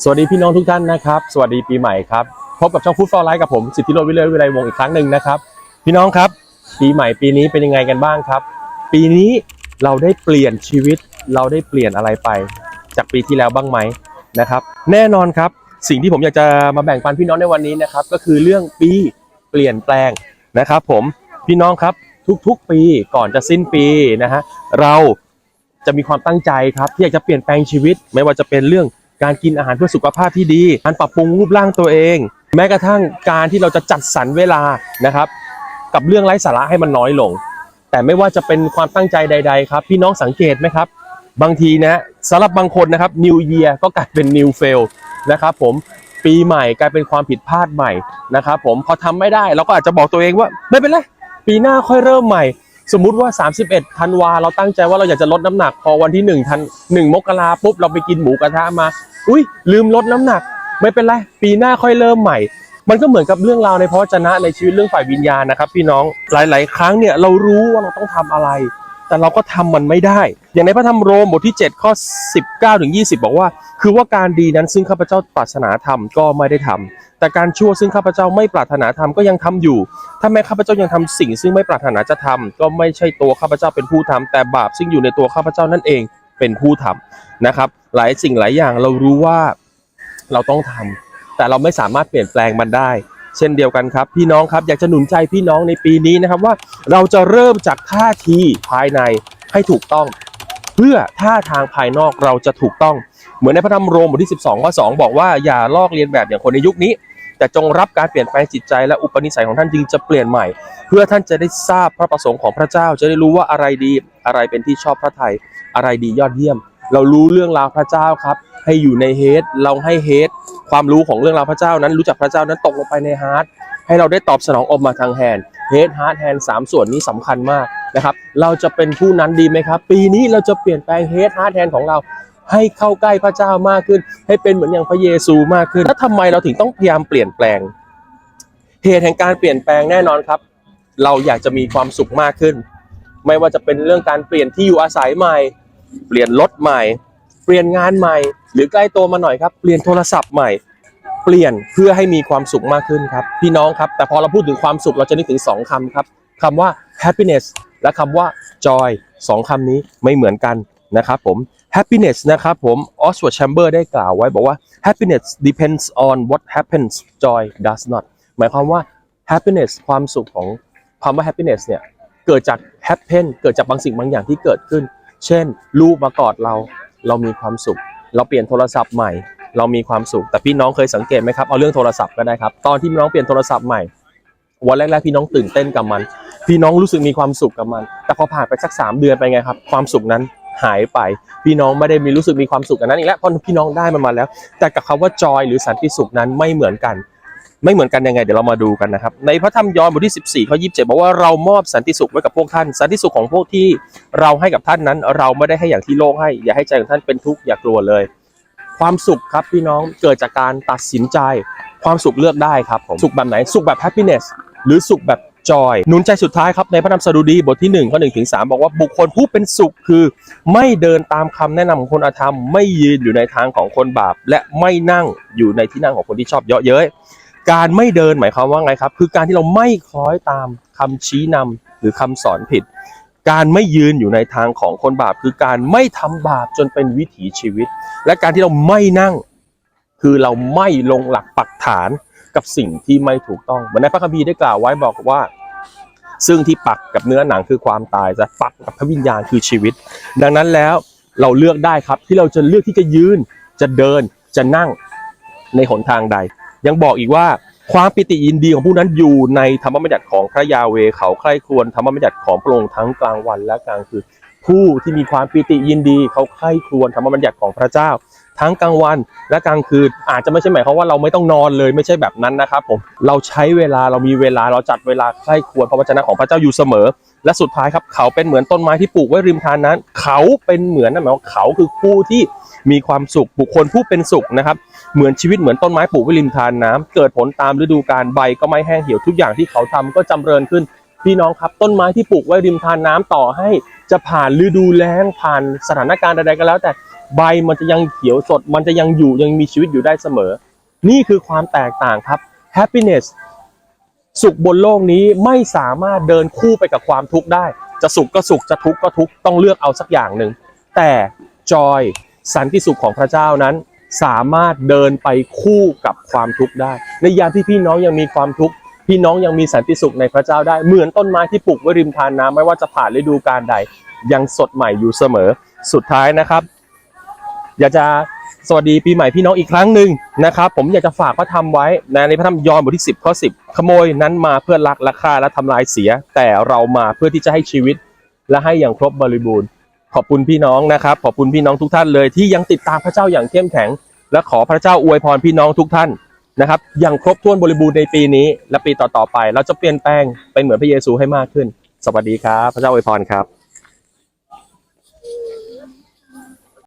สวัสดีพี่น้องทุกท่านนะครับ สวัสดีปีใหม่ครับพบกับช่องฟู้ดฟอร์ไลฟ์กับผมสิทธิโรจน์วิเลศวิไลวงศ์อีกครั้งหนึ่งนะครับ พี่น้องครับ ปีใหม่ปีนี้เป็นยังไงกันบ้างครับ ปีนี้เราได้เปลี่ยนชีวิต เราได้เปลี่ยนอะไรไป จากปีที่แล้วบ้างไหมนะครับ แน่นอนครับ สิ่งที่ผมอยากจะมาแบ่งปันพี่น้องในวันนี้นะครับ ก็คือเรื่องปีเปลี่ยนแปลงนะครับ ผมพี่น้องครับทุกๆ ปีก่อนจะสิ้นปีนะฮะเราจะมีความตั้งใจครับที่อยากจะเปลี่ยนแปลงชีวิต ไม่ว่าจะเป็นเรื่อง การกินอาหารเพื่อสุขภาพที่ดี การปรับปรุงรูปร่างตัวเอง แม้กระทั่งการที่เราจะจัดสรรเวลานะครับ กับเรื่องไร้สาระให้มันน้อยลง แต่ไม่ว่าจะเป็นความตั้งใจใด ๆ ครับ พี่น้องสังเกตไหมครับ บางทีนะสำหรับบางคนนะครับ New Year ก็กลายเป็น New Fail นะครับผมปีใหม่กลายเป็นความผิดพลาดใหม่นะครับผมพอทำไม่ได้เราก็อาจจะบอกตัวเองว่าไม่เป็นไรปีหน้าค่อยเริ่มใหม่ สมมุติว่า 31ธันวาเราตั้งใจว่าเราอยากจะลดน้ำหนักพอวันที่1ธัน1มกราปุ๊บเราไปกินหมูกระทะมา อุ้ยลืมลดน้ำหนัก ไม่เป็นไรปีหน้าค่อยเริ่มใหม่ มันก็เหมือนกับเรื่องราวในพระวจนะในชีวิตเรื่องฝ่ายวิญญาณนะครับ พี่น้องหลาย ๆ ครั้งเนี่ยเรารู้ว่าเราต้องทำอะไร แต่เราก็ทำมันไม่ได้ อย่างในพระธรรมโรมบทที่ 7 ข้อ 19ถึง20 บอกว่า คือว่าการดีนั้นซึ่งข้าพเจ้าปรารถนาทำก็ไม่ได้ทำแต่การชั่วซึ่งข้าพเจ้าไม่ปรารถนาทำก็ยังทำอยู่ ถ้าแม้ข้าพเจ้ายังทำสิ่งซึ่งไม่ปรารถนาจะทำก็ไม่ใช่ตัวข้าพเจ้าเป็นผู้ทำแต่บาปซึ่งอยู่ในตัวข้าพเจ้านั่นเอง เป็นผู้ทำนะครับ หลายสิ่งหลายอย่างเรารู้ว่าเราต้องทำแต่เราไม่สามารถเปลี่ยนแปลงมันได้ เช่นเดียวกันครับ พี่น้องครับอยากจะหนุนใจพี่น้องในปีนี้นะครับว่าเราจะเริ่มจากท่าทีภายในให้ถูกต้อง เพื่อท่าทางภายนอกเราจะถูกต้อง เหมือนในพระธรรมโรมบทที่ 12ข้อ2บอกว่าอย่าลอกเลียนแบบอย่างคนในยุคนี้แต่จงรับการเปลี่ยนแปลงจิตใจและอุปนิสัยของท่านจึงจะเปลี่ยนใหม่ เพื่อท่านจะได้ทราบพระประสงค์ของพระเจ้า จะได้รู้ว่าอะไรดีอะไรเป็นที่ชอบพระทัย อะไรดียอดเยี่ยม เรารู้เรื่องราวพระเจ้าครับ ให้อยู่ในเฮดเราให้เฮดความรู้ของเรื่องราวพระเจ้านั้นรู้จักพระเจ้านั้นตกลงไปในฮาร์ดให้เราได้ตอบสนองออกมาทางแฮนเฮดฮาร์ดแฮนสามส่วนนี้สำคัญมากนะครับ เราจะเป็นผู้นั้นดีไหมครับ ปีนี้เราจะเปลี่ยนแปลงเฮดฮาร์ดแฮนของเราให้เข้าใกล้พระเจ้ามากขึ้น ให้เป็นเหมือนอย่างพระเยซูมากขึ้น แล้วทำไมเราถึงต้องพยายามเปลี่ยนแปลง เหตุแห่งการเปลี่ยนแปลงแน่นอนครับ เราอยากจะมีความสุขมากขึ้น ไม่ว่าจะเป็นเรื่องการเปลี่ยนที่อยู่อาศัยใหม่ เปลี่ยนรถใหม่ เปลี่ยนงานใหม่ หรือใกล้ตัวมาหน่อยครับ เปลี่ยนโทรศัพท์ใหม่ เปลี่ยนเพื่อให้มีความสุขมากขึ้นครับ พี่น้องครับ แต่พอเราพูดถึงความสุขเราจะนึกถึงสองคำครับคำว่า happiness และคำว่า joy สองคำนี้ไม่เหมือนกันนะครับผม happiness นะครับผม Oswald Chamber ได้กล่าวไว้บอกว่า happiness depends on what happens joy does not หมายความว่า happiness ความสุขของคำว่า happiness เนี่ย เกิดจาก happen เกิดจากบางสิ่งบางอย่างที่เกิดขึ้น เช่น ลูกมากอดเรา เรามีความสุข เราเปลี่ยนโทรศัพท์ใหม่ เรามีความสุข แต่พี่น้องเคยสังเกตไหมครับ เอาเรื่องโทรศัพท์ก็ได้ครับ ตอนที่พี่น้องเปลี่ยนโทรศัพท์ใหม่ วันแรกๆพี่น้องตื่นเต้นกับมัน พี่น้องรู้สึกมีความสุขกับมัน แต่พอผ่านไปสักสามเดือนไปไงครับ ความสุขนั้นหายไป พี่น้องไม่ได้มีรู้สึกมีความสุขกับนั้นอีกแล้วเพราะพี่น้องได้มันมาแล้ว แต่กับคำว่าจอยหรือสันติสุขนั้นไม่เหมือนกัน ไม่เหมือนกันยังไงเดี๋ยวเรามาดูกันนะครับ ในพระธรรมยอห์นบทที่ 14ข้อ27 บอกว่าเรามอบสันติสุขไว้กับพวกท่าน สันติสุขของพวกที่เราให้กับท่านนั้น เราไม่ได้ให้อย่างที่โลกให้ อย่าให้ใจของท่านเป็นทุกข์อย่ากลัวเลย ความสุขครับพี่น้องเกิดจากการตัดสินใจ ความสุขเลือกได้ครับผมสุขแบบไหนสุขแบบ happiness หรือสุขแบบ joy หนุนใจสุดท้ายครับในพระธรรมสดุดีบทที่1ข้อ1ถึง3บอกว่าบุคคลผู้เป็นสุขคือ ไม่เดินตามคำแนะนำของคนอาธรรม ไม่ยืนอยู่ในทางของคนบาป และไม่นั่งอยู่ในที่นั่งของคนที่ชอบเยาะเย้ย การไม่เดินหมายความว่าไงครับ คือการที่เราไม่คล้อยตามคำชี้นำหรือคำสอนผิด การไม่ยืนอยู่ในทางของคนบาป คือการไม่ทำบาปจนเป็นวิถีชีวิต และการที่เราไม่นั่ง คือเราไม่ลงหลักปักฐานกับสิ่งที่ไม่ถูกต้องเหมือนในพระคัมภีร์ได้กล่าวไว้บอกว่า ซึ่งที่ปักกับเนื้อหนังคือความตายจะปักกับพระวิญญาณคือชีวิต ดังนั้นแล้วเราเลือกได้ครับที่เราจะเลือกที่จะยืนจะเดินจะนั่งในหนทางใด ยังบอกอีกว่าความปิติยินดีของผู้นั้นอยู่ในธรรมบัญญัติของพระยาเวเขาใคร่ครวญธรรมบัญญัติของพระองค์ทั้งกลางวันและกลางคืน ผู้ที่มีความปิติยินดีเขาใคร่ครวญธรรมบัญญัติของพระเจ้า ทั้งกลางวันและกลางคืนอาจจะไม่ใช่หมายความว่าเราไม่ต้องนอนเลยไม่ใช่แบบนั้นนะครับผมเราใช้เวลาเรามีเวลาเราจัดเวลาใคร่ครวญพระวจนะของพระเจ้าอยู่เสมอ และสุดท้ายครับเขาเป็นเหมือนต้นไม้ที่ปลูกไว้ริมทานนั้น เขาเป็นเหมือนนั่นหมายว่าเขาคือผู้ที่มีความสุขบุคคลผู้เป็นสุขนะครับ เหมือนชีวิตเหมือนต้นไม้ปลูกไว้ริมทานน้ำเกิดผลตามฤดูกาลใบก็ไม่แห้งเหี่ยวทุกอย่างที่เขาทำก็จำเริญขึ้น พี่น้องครับต้นไม้ที่ปลูกไว้ริมทานน้ำต่อให้ จะผ่านฤดูแล้งผ่านสถานการณ์ใดๆก็แล้ว แต่ใบมันจะยังเขียวสด มันจะยังอยู่ยังมีชีวิตอยู่ได้เสมอ นี่คือความแตกต่างครับ happiness สุขบนโลกนี้ไม่สามารถเดินคู่ไปกับความทุกข์ได้ จะสุขก็สุขจะทุกข์ก็ทุกข์ต้องเลือกเอาสักอย่างหนึ่งแต่ joy สันติสุขของพระเจ้านั้น สามารถเดินไปคู่กับความทุกข์ได้ ในยามที่พี่น้องยังมีความทุกข์ พี่น้องยังมีสันติสุขในพระเจ้าได้เหมือนต้นไม้ที่ปลูกไว้ริมทานน้ำไม่ว่าจะผ่านฤดูกาลใด ยังสดใหม่อยู่เสมอสุดท้ายนะครับ อยากจะสวัสดีปีใหม่พี่น้องอีกครั้งหนึ่งนะครับ ผมอยากจะฝากพระธรรมไว้นะในพระธรรมยอห์นบทที่ 10ข้อ10 ขโมยนั้นมาเพื่อลักและฆ่าและทำลายเสีย แต่เรามาเพื่อที่จะให้ชีวิต และให้อย่างครบบริบูรณ์ ขอบคุณพี่น้องนะครับ ขอบคุณพี่น้องทุกท่านเลยที่ยังติดตามพระเจ้าอย่างเข้มแข็ง และขอพระเจ้าอวยพรพี่น้องทุกท่าน นะครับอย่างครบถ้วนบริบูรณ์ในปีนี้ และปีต่อๆไป เราจะเปลี่ยนแปลงไปเหมือนพระเยซูให้มากขึ้น สวัสดีครับ พระเจ้าอวยพรครับ